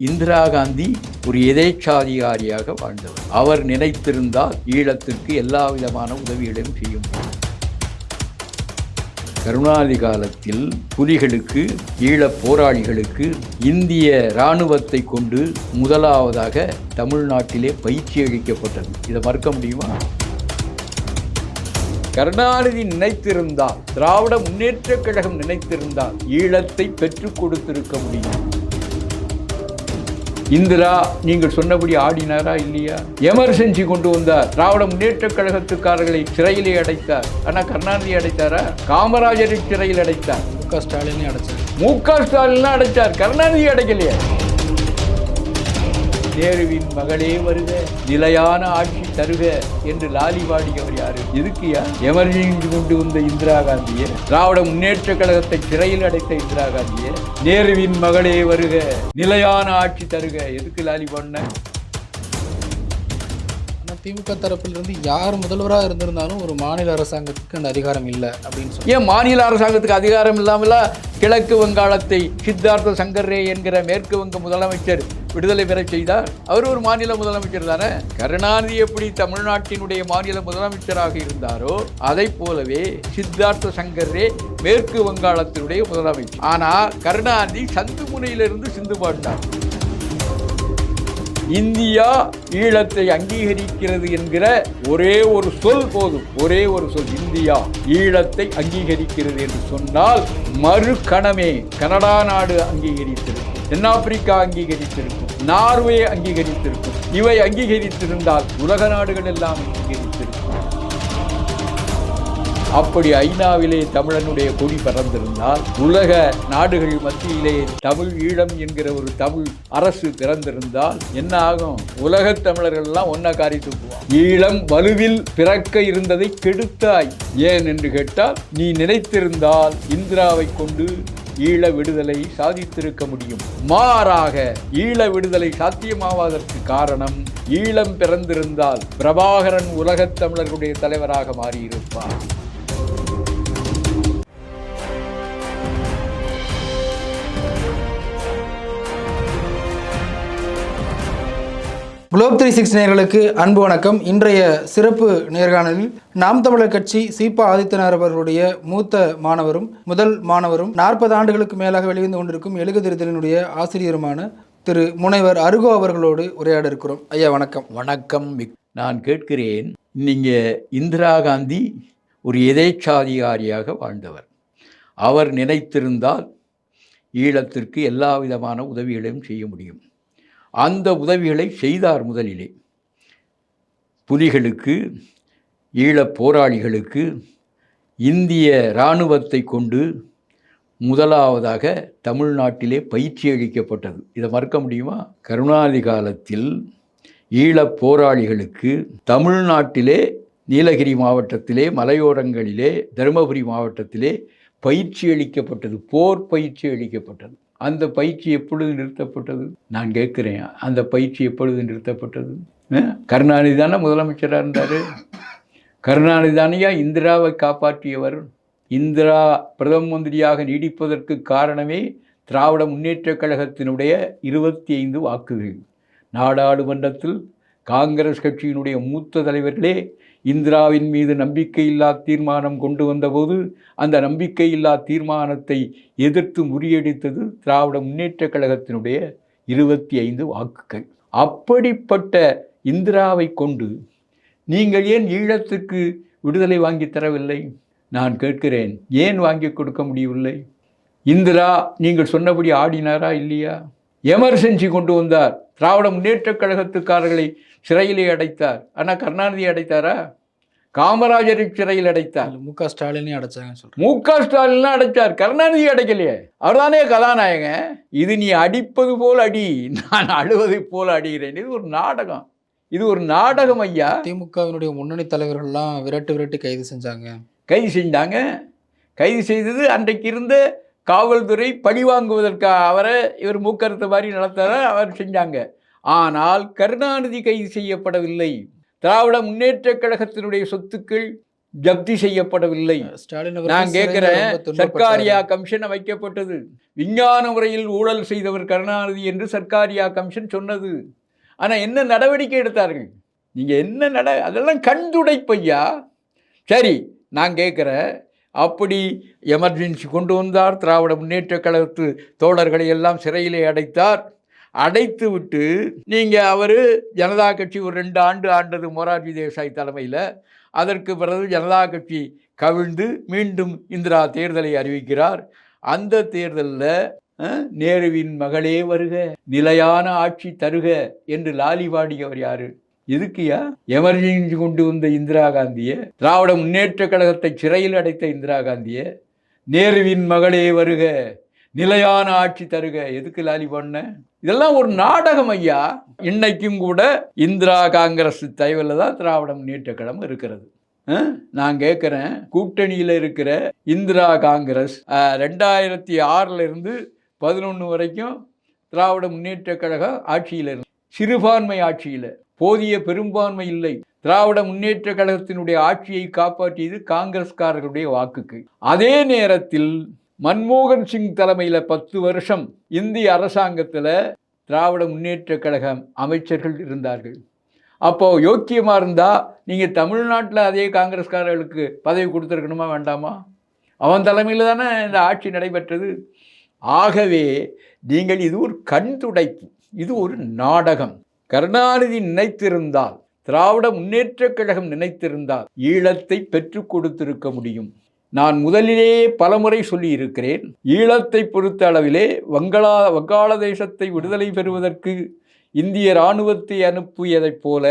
இந்திரா காந்தி ஒரு எதேச்சாதிகாரியாக வாழ்ந்தவர். அவர் நினைத்திருந்தால் ஈழத்திற்கு எல்லா விதமான உதவிகளையும் செய்ய முடியும் கருணாநிதி காலத்தில் புலிகளுக்கு ஈழப் போராளிகளுக்கு இந்திய இராணுவத்தை கொண்டு முதலாவதாக தமிழ்நாட்டிலே பயிற்சி அளிக்கப்பட்டது. இதை மறுக்க முடியுமா? கருணாநிதி நினைத்திருந்தால் திராவிட முன்னேற்றக் கழகம் நினைத்திருந்தால் ஈழத்தை பெற்றுக் கொடுத்திருக்க முடியும். இந்திரா நீங்கள் சொன்னபடி ஆடினாரா இல்லையா? எமர்ஜென்சி கொண்டு வந்தார். திராவிட முன்னேற்றக் கழகத்துக்காரர்களை சிறையிலே அடைத்தார். ஆனா கருணாநிதி அடைத்தாரா? காமராஜரை சிறையில் அடைத்தார். மு க ஸ்டாலினே அடைச்சார். மு க ஸ்டாலின் அடைச்சார். கருணாநிதி அடைக்கலையே. நேருவின் மகளே வருக நிலையான ஆட்சி தருக என்று லாலி பாடியவர் யாரு? எதுக்குயா எமர்ஜென்சி கொண்டு வந்த இந்திரா காந்தியை திராவிட முன்னேற்ற கழகத்தை சிறையில் அடைத்த இந்திரா காந்தியை நேருவின் மகளே வருக நிலையான ஆட்சி தருக. எதுக்கு லாலி பாடின திமுக தரப்பிலிருந்து யார் முதல்வராக இருந்திருந்தாலும் ஒரு மாநில அரசாங்கத்துக்கு அந்த அதிகாரம் இல்லை அப்படின்னு சொல்லி. ஏன் மாநில அரசாங்கத்துக்கு அதிகாரம் இல்லாமல் கிழக்கு வங்காளத்தை சித்தார்த்த சங்கரே என்கிற மேற்கு வங்க முதலமைச்சர் விடுதலை பெறச் செய்தார்? அவர் ஒரு மாநில முதலமைச்சர் தானே? கருணாநிதி எப்படி தமிழ்நாட்டினுடைய மாநில முதலமைச்சராக இருந்தாரோ அதை போலவே சித்தார்த்த சங்கரே மேற்கு வங்காளத்தினுடைய முதலமைச்சர். ஆனால் கருணாநிதி சந்து முனையிலிருந்து சிந்து பாட்டார். இந்தியா ஈழத்தை அங்கீகரிக்கிறது என்கிற ஒரே ஒரு சொல் போதும். ஒரே ஒரு சொல். இந்தியா ஈழத்தை அங்கீகரிக்கிறது என்று சொன்னால் மறு கணமே கனடா நாடு அங்கீகரித்திருக்கும். தென்னாப்பிரிக்கா அங்கீகரித்திருக்கும். நார்வே அங்கீகரித்திருக்கும். இவை அங்கீகரித்திருந்தால் உலக நாடுகள் எல்லாம் அங்கீகரி அப்படி ஐநாவிலே தமிழனுடைய கொடி பறந்திருந்தால் உலக நாடுகள் மத்தியிலே தமிழ் ஈழம் என்கிற ஒரு தமிழ் அரசு பிறந்திருந்தால் என்ன ஆகும்? உலகத் தமிழர்கள் எல்லாம் ஒன்ன காரி தூக்குவான் ஈழம் வலுவில் பிறக்க இருந்ததை கெடுத்தாய். ஏன் என்று கேட்டால் நீ நினைத்திருந்தால் இந்திராவை கொண்டு ஈழ விடுதலை சாதித்திருக்க முடியும். மாறாக ஈழ விடுதலை சாத்தியமாவதற்கு காரணம் ஈழம் பிறந்திருந்தால் பிரபாகரன் உலகத் தமிழர்களுடைய தலைவராக மாறியிருப்பார். குளோப் த்ரீ சிக்ஸ் நேர்களுக்கு அன்பு வணக்கம். இன்றைய சிறப்பு நேர்காணலில் நாம் தமிழர் கட்சி சீபா ஆதித்யநாத் அவர்களுடைய மூத்த மாணவரும் முதல் மாணவரும் நாற்பது ஆண்டுகளுக்கு மேலாக வெளிவந்து கொண்டிருக்கும் எழுகுதிருத்தலினுடைய ஆசிரியருமான திரு முனைவர் அருகோ அவர்களோடு உரையாட இருக்கிறோம். ஐயா வணக்கம். வணக்கம். விக். நான் கேட்கிறேன் நீங்க இந்திரா காந்தி ஒரு எதேச்சாதிகாரியாக வாழ்ந்தவர். அவர் நினைத்திருந்தால் ஈழத்திற்கு எல்லா விதமான உதவிகளையும் செய்ய முடியும். அந்த உதவிகளை செய்தார் முதலிலே. புலிகளுக்கு ஈழப் போராளிகளுக்கு இந்திய இராணுவத்தை கொண்டு முதலாவதாக தமிழ்நாட்டிலே பயிற்சி அளிக்கப்பட்டது. இதை மறக்க முடியுமா? கருணாநிதி காலத்தில் ஈழப் போராளிகளுக்கு தமிழ்நாட்டிலே நீலகிரி மாவட்டத்திலே மலையோரங்களிலே தருமபுரி மாவட்டத்திலே பயிற்சி அளிக்கப்பட்டது போர் பயிற்சி அளிக்கப்பட்டது. அந்த பயிற்சி எப்பொழுது நிறுத்தப்பட்டது? நான் கேட்குறேன் அந்த பயிற்சி எப்பொழுது நிறுத்தப்பட்டது? கருணாநிதி தானே முதலமைச்சராக இருந்தார்? கருணாநிதி தானையா இந்திராவை காப்பாற்றியவர்? இந்திரா பிரதம மந்திரியாக நீடிப்பதற்கு காரணமே திராவிட முன்னேற்றக் கழகத்தினுடைய இருபத்தி ஐந்து வாக்குகள். நாடாளுமன்றத்தில் காங்கிரஸ் கட்சியினுடைய மூத்த தலைவர்களே இந்திராவின் மீது நம்பிக்கையில்லா தீர்மானம் கொண்டு வந்தபோது அந்த நம்பிக்கையில்லா தீர்மானத்தை எதிர்த்து முறியடித்தது திராவிட முன்னேற்றக் கழகத்தினுடைய இருபத்தி ஐந்து வாக்குகள். அப்படிப்பட்ட இந்திராவை கொண்டு நீங்கள் ஏன் ஈழத்துக்கு விடுதலை வாங்கி தரவில்லை? நான் கேட்கிறேன் ஏன் வாங்கி கொடுக்க முடியவில்லை? இந்திரா நீங்கள் சொன்னபடி ஆடினாரா இல்லையா? எமர்ஜென்சி கொண்டு வந்தார் திராவிட முன்னேற்றக் கழகத்துக்காரர்களை சிறையிலே அடைத்தார். ஆனால் கருணாநிதி அடைத்தாரா? காமராஜரை சிறையில் அடைத்தார். மு க ஸ்டாலினே சொல்கிறேன் மு க ஸ்டாலின்லாம் அடைச்சார். கருணாநிதி அடைக்கலையே. அவர்தானே கதாநாயகன். இது நீ அடிப்பது போல் அடி நான் அழுவதை போல் அடிகிறேன். இது ஒரு நாடகம். இது ஒரு நாடகம் ஐயா. திமுகவினுடைய முன்னணி தலைவர்கள்லாம் விரட்டு விரட்டு கைது செஞ்சாங்க. கைது செஞ்சாங்க. கைது செய்தது அன்றைக்கு இருந்த காவல்துறை பழி வாங்குவதற்காக அவரை இவர் மூக்கறுத்த மாதிரி நடத்தார அவர் செஞ்சாங்க. ஆனால் கருணாநிதி கைது செய்யப்படவில்லை. திராவிட முன்னேற்றக் கழகத்தினுடைய சொத்துக்கள் ஜப்தி செய்யப்படவில்லை. நான் கேட்கிறேன். சர்க்காரியா கமிஷன் வைக்கப்பட்டது விஞ்ஞான முறையில் ஊழல் செய்தவர் கருணாநிதி என்று சர்க்காரியா கமிஷன் சொன்னது. ஆனா என்ன நடவடிக்கை எடுத்தார்கள்? நீங்க என்ன நட அதெல்லாம் கண் துடைப்பையா சரி நான் கேட்குறேன் அப்படி எமர்ஜென்சி கொண்டு வந்தார் திராவிட முன்னேற்ற கழகத்து தோழர்களை எல்லாம் சிறையிலே அடைத்தார். அடைத்து விட்டு நீங்கள் அவர் ஜனதா கட்சி ஒரு ரெண்டு ஆண்டு ஆண்டது மொரார்ஜி தேசாய் தலைமையில் அதற்கு பிறகு ஜனதா கட்சி கவிழ்ந்து மீண்டும் இந்திரா தேர்தலை அறிவிக்கிறார். அந்த தேர்தலில் நேருவின் மகளே வருக நிலையான ஆட்சி தருக என்று லாலி பாடியவர் யாரு? எதுக்குயா எமர்ஜென்சி கொண்டு வந்த இந்திரா காந்தியை திராவிட முன்னேற்ற கழகத்தை சிறையில் அடைத்த இந்திரா காந்தியை நேருவின் மகளே வருக நிலையான ஆட்சி தருக. எதுக்கு லாலி பண்ண இதெல்லாம் ஒரு நாடகம் ஐயா. இன்னைக்கும் கூட இந்திரா காங்கிரஸ் தயவில் தான் திராவிட முன்னேற்ற கழகம் இருக்கிறது. நான் கேட்குறேன் கூட்டணியில் இருக்கிற இந்திரா காங்கிரஸ் ரெண்டாயிரத்தி ஆறிலிருந்து பதினொன்று வரைக்கும் திராவிட முன்னேற்ற கழகம் ஆட்சியில் இருந்து சிறுபான்மை ஆட்சியில். போதிய பெரும்பான்மை இல்லை. திராவிட முன்னேற்ற கழகத்தினுடைய ஆட்சியை காப்பாற்றியது காங்கிரஸ்காரர்களுடைய வாக்குக்கு. அதே நேரத்தில் மன்மோகன் சிங் தலைமையில் பத்து வருஷம் இந்திய அரசாங்கத்தில் திராவிட முன்னேற்ற கழகம் அமைச்சர்கள் இருந்தார்கள். அப்போது யோக்கியமாக இருந்தால் நீங்கள் தமிழ்நாட்டில் அதே காங்கிரஸ்காரர்களுக்கு பதவி கொடுத்துருக்கணுமா வேண்டாமா? அவன் தலைமையில் தானே இந்த ஆட்சி நடைபெற்றது. ஆகவே நீங்கள் இது ஒரு கண் துடைப்பு இது ஒரு நாடகம். கருணாநிதி நினைத்திருந்தால் திராவிட முன்னேற்றக் கழகம் நினைத்திருந்தால் ஈழத்தை பெற்றுக் கொடுத்திருக்க முடியும். நான் முதலிலே பலமுறை சொல்லியிருக்கிறேன் ஈழத்தை பொறுத்த அளவிலே வங்களா வங்காளதேசத்தை விடுதலை பெறுவதற்கு இந்திய இராணுவத்தை அனுப்பியதைப் போல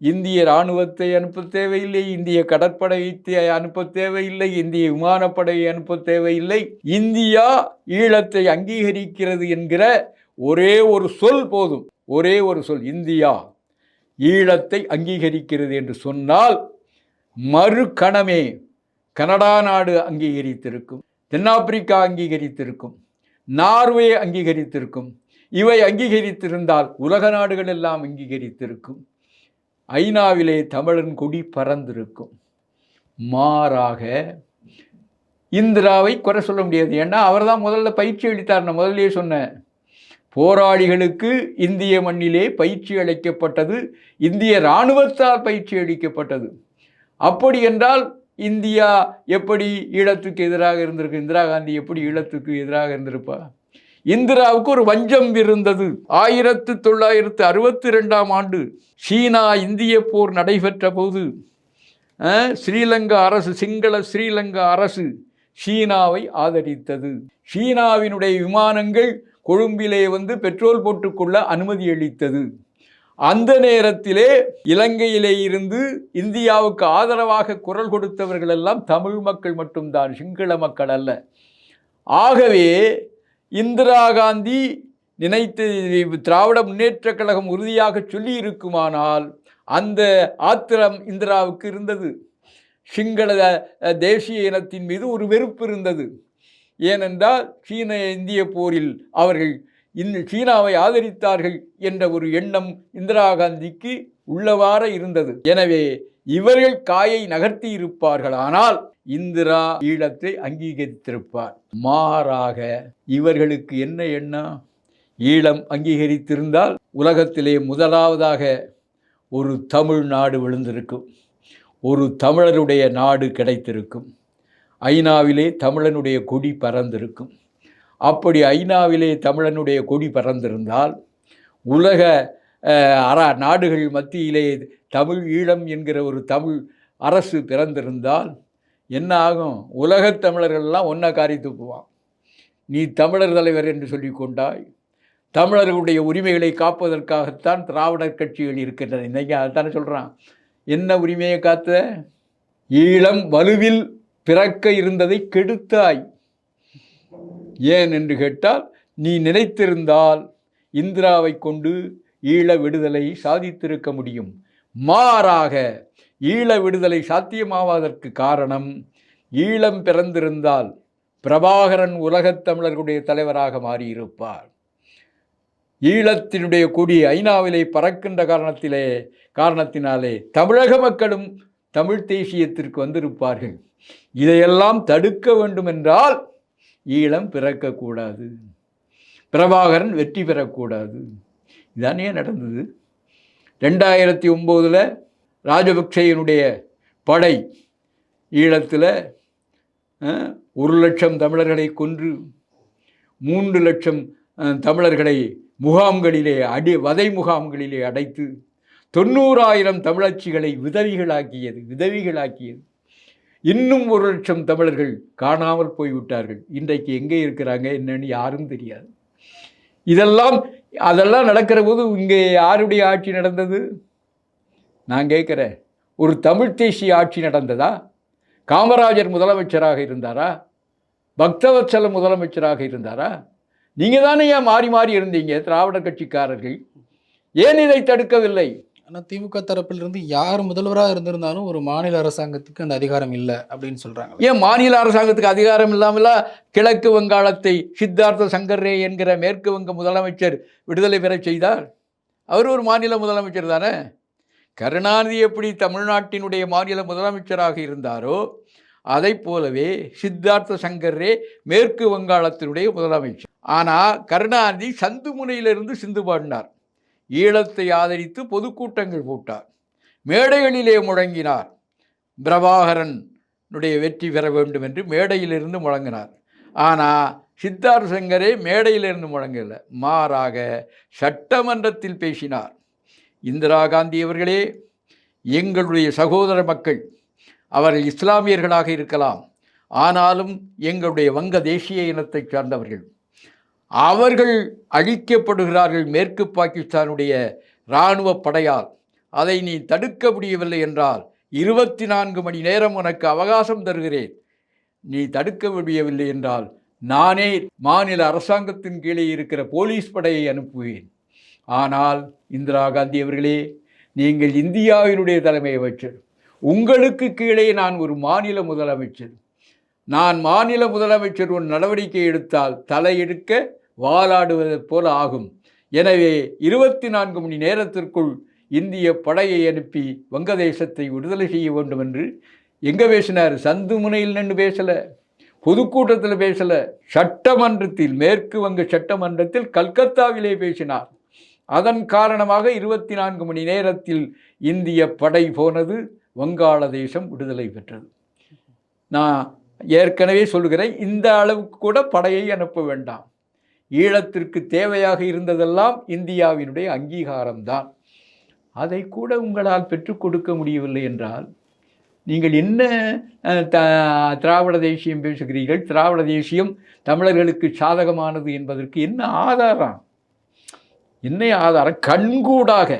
இந்திய இராணுவத்தை அனுப்ப தேவையில்லை இந்திய கடற்படையை அனுப்ப தேவையில்லை இந்திய விமானப்படையை அனுப்ப தேவையில்லை. இந்தியா ஈழத்தை அங்கீகரிக்கிறது என்கிற ஒரே ஒரு சொல் போதும். ஒரே ஒரு சொல் இந்தியா ஈழத்தை அங்கீகரிக்கிறது என்று சொன்னால் மறு கணமே கனடா நாடு அங்கீகரித்திருக்கும் தென்னாப்பிரிக்கா அங்கீகரித்திருக்கும் நார்வே அங்கீகரித்திருக்கும் இவை அங்கீகரித்திருந்தால் உலக நாடுகள் எல்லாம் அங்கீகரித்திருக்கும். ஐநாவிலே தமிழன் கொடி பறந்திருக்கும். மாறாக இந்திராவை குறை சொல்ல முடியாது. ஏன்னா அவர் தான் முதல்ல பயிற்சி அளித்தார். நான் முதல்லே சொன்னேன். போராளிகளுக்கு இந்திய மண்ணிலே பயிற்சி அளிக்கப்பட்டது இந்திய இராணுவத்தால் பயிற்சி அளிக்கப்பட்டது. அப்படி என்றால் இந்தியா எப்படி ஈழத்துக்கு எதிராக இருந்திருக்கு? இந்திரா காந்தி எப்படி ஈழத்துக்கு எதிராக இருந்திருப்பா? இந்திராவுக்கு ஒரு வஞ்சம் இருந்தது. ஆயிரத்து தொள்ளாயிரத்து அறுபத்தி ரெண்டாம் ஆண்டு சீனா இந்திய போர் நடைபெற்ற போது ஸ்ரீலங்கா அரசு சிங்கள ஸ்ரீலங்கா அரசு சீனாவை ஆதரித்தது. சீனாவினுடைய விமானங்கள் கொழும்பிலே வந்து பெட்ரோல் போட்டுக்கொள்ள அனுமதி அளித்தது. அந்த நேரத்திலே இலங்கையிலே இருந்து இந்தியாவுக்கு ஆதரவாக குரல் கொடுத்தவர்கள் எல்லாம் தமிழ் மக்கள் மட்டும்தான் சிங்கள மக்கள் அல்ல. ஆகவே இந்திரா காந்தி நினைத்து திராவிட முன்னேற்றக் கழகம் உறுதியாக சொல்லி இருக்குமானால் அந்த ஆத்திரம் இந்திராவுக்கு இருந்தது. சிங்கள தேசிய இனத்தின் மீது ஒரு வெறுப்பு இருந்தது. ஏனென்றால் சீன இந்திய போரில் அவர்கள் இந்த சீனாவை ஆதரித்தார்கள் என்ற ஒரு எண்ணம் இந்திரா காந்திக்கு உள்ளவாற இருந்தது. எனவே இவர்கள் காயை நகர்த்தி இருப்பார்கள் ஆனால் இந்திரா ஈழத்தை அங்கீகரித்திருப்பார். மாறாக இவர்களுக்கு என்ன எண்ணம் ஈழம் அங்கீகரித்திருந்தால் உலகத்திலே முதலாவதாக ஒரு தமிழ் நாடு விழுந்திருக்கும். ஒரு தமிழருடைய நாடு கிடைத்திருக்கும். ஐநாவிலே தமிழனுடைய கொடி பறந்திருக்கும். அப்படி ஐநாவிலே தமிழனுடைய கொடி பறந்திருந்தால் உலக அரா அற நாடுகள் மத்தியிலே தமிழ் ஈழம் என்கிற ஒரு தமிழ் அரசு பிறந்திருந்தால் என்ன ஆகும்? உலகத் தமிழர்கள்லாம் ஒன்றா காரி துப்புவான் நீ தமிழர் தலைவர் என்று சொல்லி கொண்டாய். தமிழர்களுடைய உரிமைகளை காப்பதற்காகத்தான் திராவிடர் கட்சிகள் இருக்கின்றன. இன்னைக்கு அதைத்தானே சொல்கிறான் என்ன உரிமையை காத்த? ஈழம் வலுவில் பிறக்க இருந்ததை கெடுத்தாய். ஏன் என்று கேட்டால் நீ நினைத்திருந்தால் இந்திராவை கொண்டு ஈழ விடுதலை சாதித்திருக்க முடியும். மாறாக ஈழ விடுதலை சாத்தியமாவதற்கு காரணம் ஈழம் பிறந்திருந்தால் பிரபாகரன் உலகத் தமிழர்களுடைய தலைவராக மாறியிருப்பார். ஈழத்தினுடைய கொடி ஐநாவிலே பறக்கின்ற காரணத்திலே காரணத்தினாலே தமிழக மக்களும் தமிழ் தேசியத்திற்கு வந்திருப்பார்கள். இதையெல்லாம் தடுக்க வேண்டுமென்றால் ஈழம் பிறக்கக்கூடாது. பிரபாகரன் வெற்றி பெறக்கூடாது. இதானே நடந்தது. ரெண்டாயிரத்தி ஒம்போதில் ராஜபக்சேயனுடைய படை ஈழத்தில் ஒரு லட்சம் தமிழர்களை கொன்று மூன்று லட்சம் தமிழர்களை முகாம்களிலே அடி வதை முகாம்களிலே அடைத்து தொண்ணூறாயிரம் தமிழச்சிகளை விதவிகளாக்கியது விதவிகளாக்கியது. இன்னும் ஒரு லட்சம் தமிழர்கள் காணாமல் போய்விட்டார்கள். இன்றைக்கு எங்கே இருக்கிறாங்க என்னன்னு யாரும் தெரியாது. இதெல்லாம் அதெல்லாம் நடக்கிற போது இங்கே யாருடைய ஆட்சி நடந்தது? நான் கேட்குறேன் ஒரு தமிழ் தேசிய ஆட்சி நடந்ததா? காமராஜர் முதலமைச்சராக இருந்தாரா? பக்தவத்சல முதலமைச்சராக இருந்தாரா? நீங்கள் தானே ஏன் மாறி மாறி இருந்தீங்க திராவிட கட்சிக்காரர்கள். ஏன் இதை தடுக்கவில்லை? ஆனால் திமுக தரப்பிலிருந்து யார் முதல்வராக இருந்திருந்தாலும் ஒரு மாநில அரசாங்கத்துக்கு அந்த அதிகாரம் இல்லை அப்படின்னு சொல்கிறாங்க ஏன் மாநில அரசாங்கத்துக்கு அதிகாரம் இல்லாமல்? கிழக்கு வங்காளத்தை சித்தார்த்த சங்கரே என்கிற மேற்கு வங்க முதலமைச்சர் விடுதலை பெறச் செய்தார்? அவர் ஒரு மாநில முதலமைச்சர் தானே? கருணாநிதி எப்படி தமிழ்நாட்டினுடைய மாநில முதலமைச்சராக இருந்தாரோ அதைப் போலவே சித்தார்த்த சங்கரே மேற்கு வங்காளத்தினுடைய முதலமைச்சர். ஆனால் கருணாநிதி சந்து முனையிலிருந்து சிந்து பாடினார். ஈழத்தை ஆதரித்து பொதுக்கூட்டங்கள் போட்டார். மேடைகளிலே முழங்கினார். பிரபாகரனுடைய வெற்றி பெற வேண்டும் என்று மேடையிலிருந்து முழங்கினார். ஆனால் சித்தார்த்த சங்கரே மேடையிலிருந்து முழங்கல. மாறாக சட்டமன்றத்தில் பேசினார். இந்திரா காந்தி அவர்களே எங்களுடைய சகோதர மக்கள் அவர்கள் இஸ்லாமியர்களாக இருக்கலாம். ஆனாலும் எங்களுடைய வங்க தேசிய இனத்தைச் சார்ந்தவர்கள். அவர்கள் அழிக்கப்படுகிறார்கள் மேற்கு பாகிஸ்தானுடைய இராணுவ படையால். அதை நீ தடுக்க முடியவில்லை என்றால் இருபத்தி நான்கு மணி நேரம் உனக்கு அவகாசம் தருகிறேன். நீ தடுக்க முடியவில்லை என்றால் நானே மாநில அரசாங்கத்தின் கீழே இருக்கிற போலீஸ் படையை அனுப்புவேன். ஆனால் இந்திரா காந்தி அவர்களே நீங்கள் இந்தியாவினுடைய தலைமை அமைச்சர் உங்களுக்கு கீழே நான் ஒரு மாநில முதலமைச்சர். நான் மாநில முதலமைச்சர் ஒரு நடவடிக்கை எடுத்தால் தலையெடுக்க வாலாடுவதைப் போல ஆகும். எனவே இருபத்தி நான்கு மணி நேரத்திற்குள் இந்திய படையை அனுப்பி வங்கதேசத்தை விடுதலை செய்ய வேண்டும் என்று எங்கே பேசினார்? சந்து முனையில் நின்று பேசலை பொதுக்கூட்டத்தில் பேசலை சட்டமன்றத்தில் மேற்கு வங்க சட்டமன்றத்தில் கல்கத்தாவிலே பேசினார். அதன் காரணமாக இருபத்தி நான்கு மணி நேரத்தில் இந்திய படை போனது வங்காளதேசம் விடுதலை பெற்றது. நான் ஏற்கனவே சொல்கிறேன் இந்த அளவுக்கு கூட படையை அனுப்ப வேண்டாம். ஈழத்திற்கு தேவையாக இருந்ததெல்லாம் இந்தியாவினுடைய அங்கீகாரம்தான். அதை கூட உங்களால் பெற்றுக் கொடுக்க முடியவில்லை என்றால் நீங்கள் என்ன த திராவிட தேசியம் பேசுகிறீர்கள்? திராவிட தேசியம் தமிழர்களுக்கு சாதகமானது என்பதற்கு என்ன ஆதாரம்? என்ன ஆதாரம்? கண்கூடாக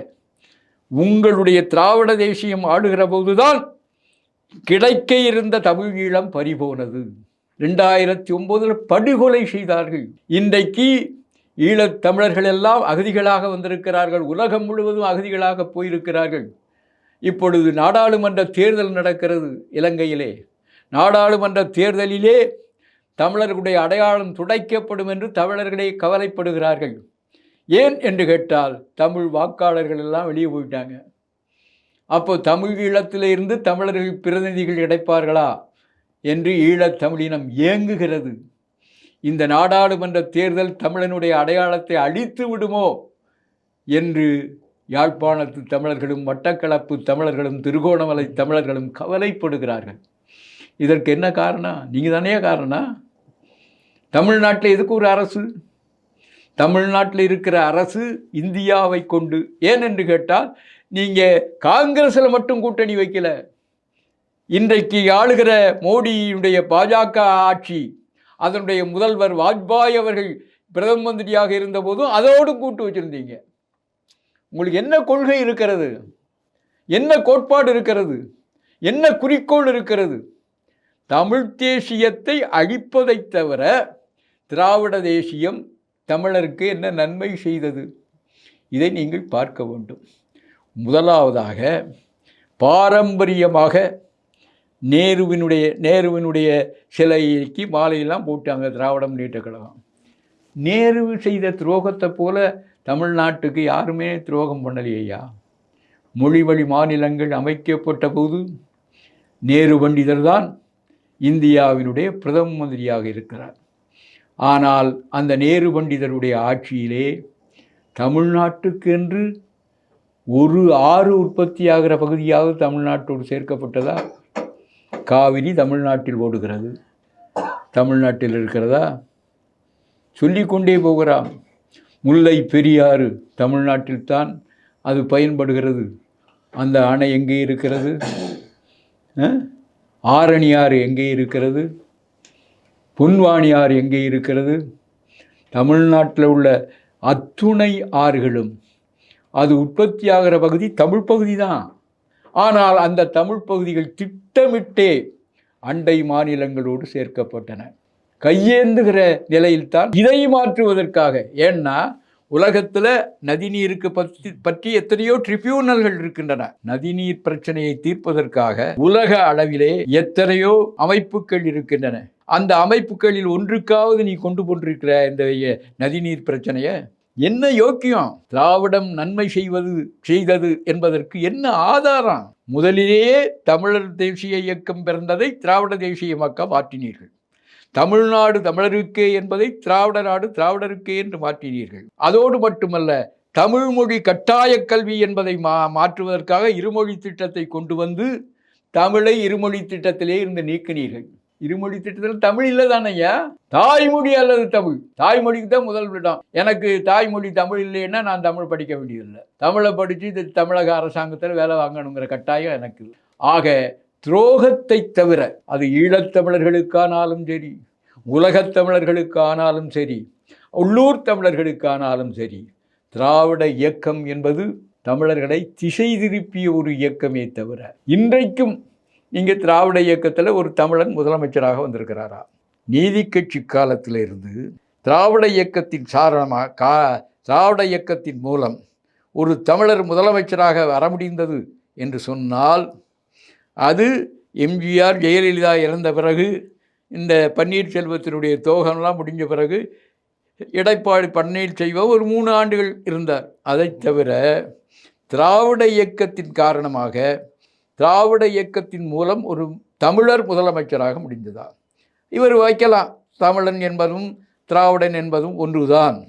உங்களுடைய திராவிட தேசியம் ஆடுகிற போதுதான் கிடைக்க இருந்த தமிழ் ஈழம் பறிபோனது. ரெண்டாயிரத்தி ஒம்போதில் படுகொலை செய்தார்கள். இன்றைக்கு ஈழத் தமிழர்கள் எல்லாம் அகதிகளாக வந்திருக்கிறார்கள். உலகம் முழுவதும் அகதிகளாக போயிருக்கிறார்கள். இப்பொழுது நாடாளுமன்ற தேர்தல் நடக்கிறது இலங்கையிலே. நாடாளுமன்ற தேர்தலிலே தமிழர்களுடைய அடையாளம் துடைக்கப்படும் என்று தமிழர்களே கவலைப்படுகிறார்கள். ஏன் என்று கேட்டால் தமிழ் வாக்காளர்கள் எல்லாம் வெளியே போயிட்டாங்க. அப்போ தமிழ் ஈழத்திலிருந்து தமிழர்கள் பிரதிநிதிகள் கிடைப்பார்களா? என்று ஈழத் தமிழினம் ஏங்குகிறது. இந்த நாடாளுமன்ற தேர்தல் தமிழனுடைய அடையாளத்தை அழித்து விடுமோ? என்று யாழ்ப்பாணத்து தமிழர்களும் மட்டக்களப்பு தமிழர்களும் திருகோணமலை தமிழர்களும் கவலைப்படுகிறார்கள். இதற்கு என்ன காரணம் நீங்கள் தானே காரணம் தமிழ்நாட்டில் எதுக்கு ஒரு அரசு? தமிழ்நாட்டில் இருக்கிற அரசு இந்தியாவை கொண்டு ஏன் என்று கேட்டால் நீங்கள் காங்கிரஸில் மட்டும் கூட்டணி வைக்கல. இன்றைக்கு ஆளுகிற மோடியினுடைய பாஜக ஆட்சி அதனுடைய முதல்வர் வாஜ்பாய் அவர்கள் பிரதம மந்திரியாக இருந்தபோதும் அதோடு கூட்டு வச்சுருந்தீங்க. உங்களுக்கு என்ன கொள்கை இருக்கிறது? என்ன கோட்பாடு இருக்கிறது? என்ன குறிக்கோள் இருக்கிறது? தமிழ் தேசியத்தை அழிப்பதைத் தவிர திராவிட தேசியம் தமிழருக்கு என்ன நன்மை செய்தது? இதை நீங்கள் பார்க்க வேண்டும். முதலாவதாக பாரம்பரியமாக நேருவினுடைய நேருவினுடைய சிலைக்கு மாலையெல்லாம் போட்டாங்க திராவிட முன்னேற்ற கழகம். நேரு செய்த துரோகத்தை போல தமிழ்நாட்டுக்கு யாருமே துரோகம் பண்ணலையா மொழி வழி மாநிலங்கள் அமைக்கப்பட்ட போது நேரு பண்டிதர் தான் இந்தியாவினுடைய பிரதம மந்திரியாக இருக்கிறார். ஆனால் அந்த நேரு பண்டிதருடைய ஆட்சியிலே தமிழ்நாட்டுக்கென்று ஒரு ஆறு உற்பத்தியாகிற பகுதியாவது தமிழ்நாட்டோடு சேர்க்கப்பட்டதா? காவிரி தமிழ்நாட்டில் ஓடுகிறது. தமிழ்நாட்டில் இருக்கிறதா? சொல்லிக்கொண்டே போகிறான் முல்லை பெரியாறு தமிழ்நாட்டில்தான் அது பயன்படுகிறது. அந்த அணை எங்கே இருக்கிறது? ஆரணியாறு எங்கே இருக்கிறது? பொன்வாணியாறு எங்கே இருக்கிறது? தமிழ்நாட்டில் உள்ள அத்துணை ஆறுகளும் அது உற்பத்தியாகிற பகுதி தமிழ் பகுதி தான் ஆனால் அந்த தமிழ் பகுதிகள் திட்டமிட்டே அண்டை மாநிலங்களோடு சேர்க்கப்பட்டன. கையேந்துகிற நிலையில்தான் இதை மாற்றுவதற்காக. ஏன்னா உலகத்தில் நதிநீருக்கு பற்றி பற்றி எத்தனையோ ட்ரிபியூனல்கள் இருக்கின்றன. நதிநீர் பிரச்சனையை தீர்ப்பதற்காக உலக அளவிலே எத்தனையோ அமைப்புகள் இருக்கின்றன. அந்த அமைப்புகளில் ஒன்றுக்காவது நீ கொண்டு போன்றிருக்கிற இந்த நதிநீர் பிரச்சனையை? என்ன யோக்கியம்? திராவிடம் நன்மை செய்வது செய்தது என்பதற்கு என்ன ஆதாரம்? முதலிலேயே தமிழர் தேசிய இயக்கம் பிறந்ததை திராவிட தேசிய மக்கள் மாற்றினீர்கள். தமிழ்நாடு தமிழருக்கே என்பதை திராவிட நாடு திராவிடருக்கே என்று மாற்றினீர்கள். அதோடு மட்டுமல்ல தமிழ் மொழி கட்டாய கல்வி என்பதை மா மாற்றுவதற்காக இருமொழி திட்டத்தை கொண்டு வந்து தமிழை இருமொழி திட்டத்திலே இருந்து நீக்கினீர்கள். இருமொழி திட்டத்தில் தமிழ் இல்லை தானையா தாய்மொழி அல்லது தமிழ்? தாய்மொழிக்கு தான் முதல் இடம் எனக்கு தாய்மொழி தமிழ் இல்லைன்னா நான் தமிழ் படிக்க வேண்டியதில்லை. தமிழை படித்து இது தமிழக அரசாங்கத்தில் வேலை வாங்கணுங்கிற கட்டாயம் எனக்கு ஆக துரோகத்தை தவிர அது ஈழத்தமிழர்களுக்கானாலும் சரி உலகத் தமிழர்களுக்கானாலும் சரி உள்ளூர் தமிழர்களுக்கானாலும் சரி திராவிட இயக்கம் என்பது தமிழர்களை திசை திருப்பிய ஒரு இயக்கமே தவிர இன்றைக்கும் நீங்கள் திராவிட இயக்கத்தில் ஒரு தமிழன் முதலமைச்சராக வந்திருக்கிறாரா? நீதி கட்சி காலத்தில் இருந்து திராவிட இயக்கத்தின் சாரணமாக கா திராவிட இயக்கத்தின் மூலம் ஒரு தமிழர் முதலமைச்சராக வர முடிந்தது என்று சொன்னால் அது எம்ஜிஆர் ஜெயலலிதா இறந்த பிறகு இந்த பன்னீர்செல்வத்தினுடைய தோகம்லாம் முடிஞ்ச பிறகு எடப்பாடி பன்னீர்செல்வம் ஒரு மூணு ஆண்டுகள் இருந்தார். அதைத் தவிர திராவிட இயக்கத்தின் காரணமாக திராவிட இயக்கத்தின் மூலம் ஒரு தமிழர் முதலமைச்சராக முடிந்ததா? இவர் வைக்கலாம். தமிழன் என்பதும் திராவிடன் என்பதும் ஒன்றுதான்.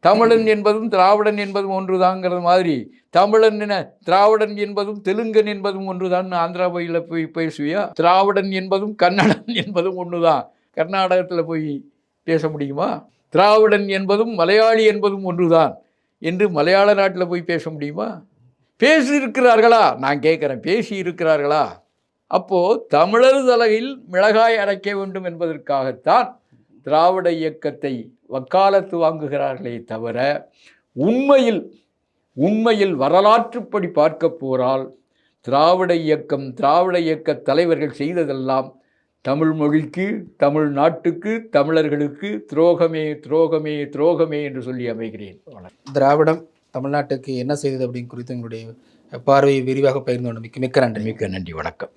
தமிழன் என்பதும் திராவிடன் என்பதும் ஒன்றுதாங்கிறது மாதிரி தமிழன் என திராவிடன் என்பதும் தெலுங்கன் என்பதும் ஒன்றுதான். ஆந்திரா போயில் போய் பேசுவியா? திராவிடன் என்பதும் கன்னடன் என்பதும் ஒன்று தான் கர்நாடகத்தில் போய் பேச முடியுமா? திராவிடன் என்பதும் மலையாளி என்பதும் ஒன்றுதான். என்று மலையாள நாட்டில் போய் பேச முடியுமா? பேசியிருக்கிறார்களா? நான் கேட்குறேன் பேசி இருக்கிறார்களா அப்போது தமிழர் தலையில் மிளகாய் அரைக்க வேண்டும் என்பதற்காகத்தான் திராவிட இயக்கத்தை வக்காலத்து வாங்குகிறார்களே தவிர உண்மையில் உண்மையில் வரலாற்றுப்படி பார்க்க போனால் திராவிட இயக்கம் திராவிட இயக்க தலைவர்கள் செய்ததெல்லாம் தமிழ் மொழிக்கு தமிழ் நாட்டுக்கு தமிழர்களுக்கு துரோகமே துரோகமே துரோகமே என்று சொல்லி அமைகிறேன். திராவிடம் தமிழ்நாட்டுக்கு என்ன செய்தது அப்படின்னு குறித்து உங்களுடைய பார்வையை விரிவாக பகிர்ந்து கொண்டு மிக்க மிக்க நன்றி. மிக்க நன்றி வணக்கம்.